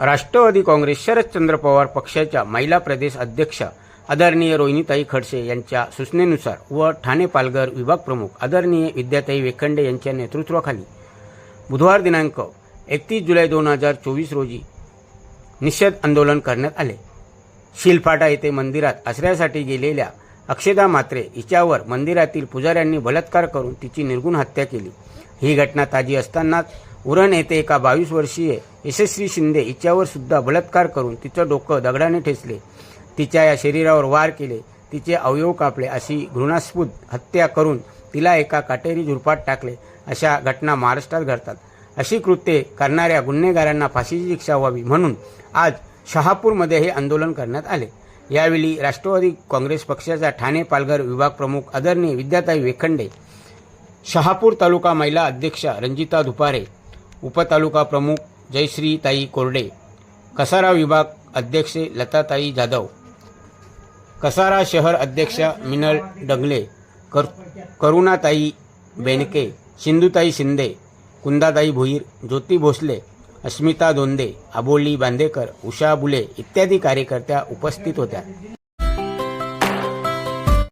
राष्ट्रवादी काँग्रेस शरदचंद्र पवार पक्षाच्या महिला प्रदेश अध्यक्ष आदरणीय रोहिणीताई खडसे यांच्या सूचनेनुसार व ठाणे पालघर विभाग प्रमुख आदरणीय विद्याताई वेखंडे यांच्या नेतृत्वाखाली बुधवार दिनांक एकतीस जुलै दोन हजार चोवीस रोजी निषेध आंदोलन करण्यात आले. शिलफाटा येथे मंदिरात आश्रयासाठी गेलेल्या अक्षदा मात्रे हिच्यावर मंदिरातील पुजाऱ्यांनी बलात्कार करून तिची निर्गुण हत्या केली. ही घटना ताजी असतानाच उरण येथे एका बावीस वर्षीय यशस्वी शिंदे हिच्यावर सुद्धा बलात्कार करून तिचं डोकं दगडाने ठेचले. तिच्या या शरीरावर वार केले. तिचे अवयव कापले. अशी घृणास्पद हत्या करून तिला एका काटेरी झुरपात टाकले. अशा घटना महाराष्ट्रात घडतात. अशी कृत्ये करणाऱ्या गुन्हेगारांना फाशीची शिक्षा व्हावी म्हणून आज शहापूरमध्ये हे आंदोलन करण्यात आले. यावेळी राष्ट्रवादी काँग्रेस पक्षाचा ठाणे पालघर विभाग प्रमुख आदरणीय विद्याताई वेखंडे शहापूर तालुका महिला अध्यक्षा रंजिता दुपारे उपतालुका प्रमुख जयश्रीताई कोरडे कसारा विभाग अध्यक्षे लताताई जाधव कसारा शहर अध्यक्ष मिनल डंगले कर करुणाताई बेनके सिंधुताई शिंदे कुंदाताई भोईर ज्योती भोसले अस्मिता दोंदे आबोली बांदेकर उषा बुले इत्यादी कार्यकर्त्या उपस्थित होत्या.